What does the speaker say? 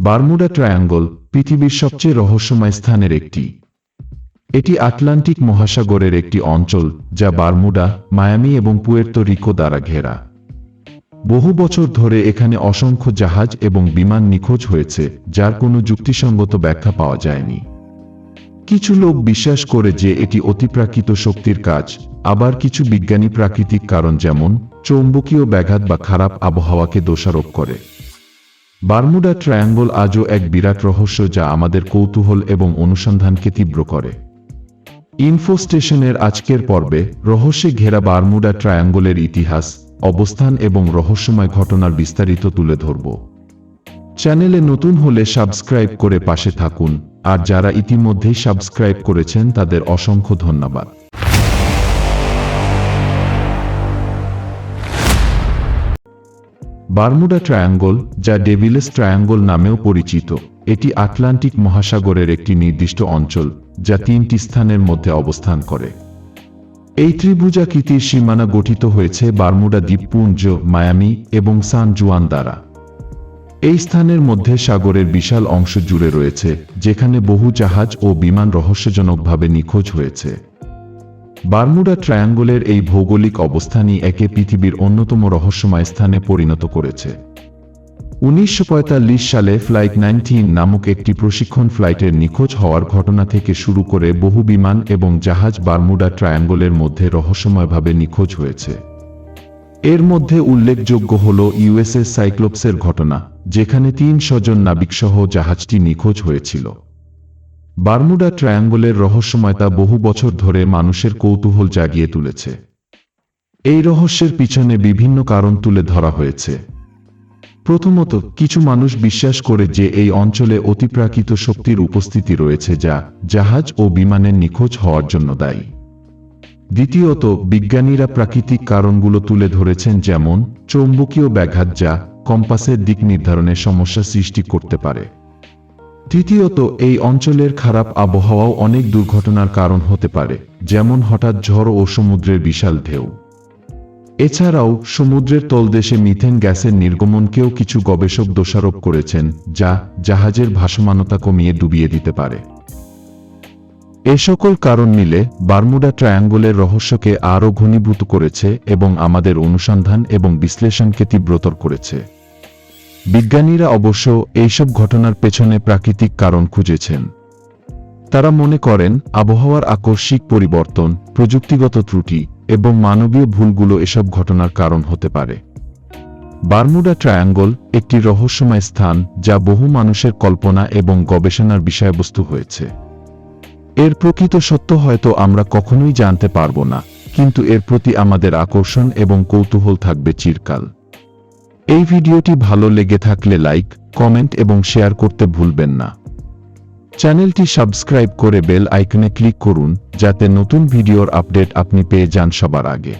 Bermuda triangle পৃথিবীর সবচেয়ে রহস্যময় স্থানের একটি। এটি আটলান্টিক মহাসাগরের একটি অঞ্চল, যা বারমুডা, মায়ামি এবং পুয়ের্তো রিকো দ্বারা ঘেরা। বহু বছর ধরে এখানে অসংখ্য জাহাজ এবং বিমান নিখোঁজ হয়েছে, যার কোনো যুক্তিসঙ্গত ব্যাখ্যা পাওয়া যায়নি। কিছু লোক বিশ্বাস করে যে এটি অতিপ্রাকৃত শক্তির কাজ, আবার কিছু বিজ্ঞানী প্রাকৃতিক কারণ যেমন, চৌম্বকীয় ব্যাঘাত বা খারাপ আবহাওয়াকে দোষারোপ করে। বারমুডা ট্রায়াঙ্গল আজও এক বিরাট রহস্য যা আমাদের কৌতূহল এবং অনুসন্ধানকে তীব্র করে। ইনফো স্টেশনের আজকের পর্বে রহস্যে ঘেরা বারমুডা ট্রায়াঙ্গলের ইতিহাস, অবস্থান এবং রহস্যময় ঘটনার বিস্তারিত তুলে ধরব। চ্যানেলে নতুন হলে সাবস্ক্রাইব করে পাশে থাকুন, আর যারা ইতিমধ্যেই সাবস্ক্রাইব করেছেন তাদের অসংখ্য ধন্যবাদ। বারমুডা ট্রায়াঙ্গল, যা ডেভিলেস ট্রায়াঙ্গল নামেও পরিচিত, এটি আটলান্টিক মহাসাগরের একটি নির্দিষ্ট অঞ্চল, যা তিনটি স্থানের মধ্যে অবস্থান করে। এই ত্রিভুজাকৃতির সীমানা গঠিত হয়েছে বারমুডা দ্বীপপুঞ্জ, মায়ামি এবং সান জুয়ান দ্বারা। এই স্থানের মধ্যে সাগরের বিশাল অংশ জুড়ে রয়েছে, যেখানে বহু জাহাজ ও বিমান রহস্যজনকভাবে নিখোঁজ হয়েছে। বারমুডা ট্রায়াঙ্গলের এই ভৌগোলিক অবস্থানই একে পৃথিবীর অন্যতম রহস্যময় স্থানে পরিণত করেছে। উনিশশো পঁয়তাল্লিশ সালে ফ্লাইট নাইনটিন নামক একটি প্রশিক্ষণ ফ্লাইটের নিখোঁজ হওয়ার ঘটনা থেকে শুরু করে বহু বিমান এবং জাহাজ বারমুডা ট্রায়াঙ্গলের মধ্যে রহস্যময়ভাবে নিখোঁজ হয়েছে। এর মধ্যে উল্লেখযোগ্য হল ইউএসএস সাইক্লোপসের ঘটনা, যেখানে তিন স্বজন নাবিকসহ জাহাজটি নিখোঁজ হয়েছিল। বারমুডা ট্রায়াঙ্গলের রহস্যময়তা বহু বছর ধরে মানুষের কৌতূহল জাগিয়ে তুলেছে। এই রহস্যের পিছনে বিভিন্ন কারণ তুলে ধরা হয়েছে। প্রথমত, কিছু মানুষ বিশ্বাস করে যে এই অঞ্চলে অতিপ্রাকৃত শক্তির উপস্থিতি রয়েছে যা জাহাজ ও বিমানের নিখোঁজ হওয়ার জন্য দায়ী। দ্বিতীয়ত, বিজ্ঞানীরা প্রাকৃতিক কারণগুলো তুলে ধরেছেন যেমন, চৌম্বকীয় ব্যাঘাত যা কম্পাসের দিক নির্ধারণে সমস্যা সৃষ্টি করতে পারে। তৃতীয়ত, এই অঞ্চলের খারাপ আবহাওয়াও অনেক দুর্ঘটনার কারণ হতে পারে, যেমন হঠাৎ ঝড় ও সমুদ্রের বিশাল ঢেউ। এছাড়াও, সমুদ্রের তলদেশে মিথেন গ্যাসের নির্গমনকেও কিছু গবেষক দোষারোপ করেছেন, যা জাহাজের ভাসমানতা কমিয়ে ডুবিয়ে দিতে পারে। এ সকল কারণ মিলে বারমুডা ট্রায়াঙ্গলের রহস্যকে আরও ঘনীভূত করেছে এবং আমাদের অনুসন্ধান এবং বিশ্লেষণকে তীব্রতর করেছে। বিজ্ঞানীরা অবশ্য এইসব ঘটনার পেছনে প্রাকৃতিক কারণ খুঁজেছেন। তারা মনে করেন, আবহাওয়ার আকস্মিক পরিবর্তন, প্রযুক্তিগত ত্রুটি এবং মানবীয় ভুলগুলো এসব ঘটনার কারণ হতে পারে। বারমুডা ট্রায়াঙ্গল একটি রহস্যময় স্থান যা বহু মানুষের কল্পনা এবং গবেষণার বিষয়বস্তু হয়েছে। এর প্রকৃত সত্য হয়তো আমরা কখনোই জানতে পারব না, কিন্তু এর প্রতি আমাদের আকর্ষণ এবং কৌতূহল থাকবে চিরকাল। এই ভিডিওটি ভালো লেগে থাকলে লাইক, কমেন্ট এবং শেয়ার করতে ভুলবেন না। চ্যানেলটি সাবস্ক্রাইব করে বেল আইকনে ক্লিক করুন, যাতে নতুন ভিডিওর আপডেট আপনি পেয়ে যান সবার আগে।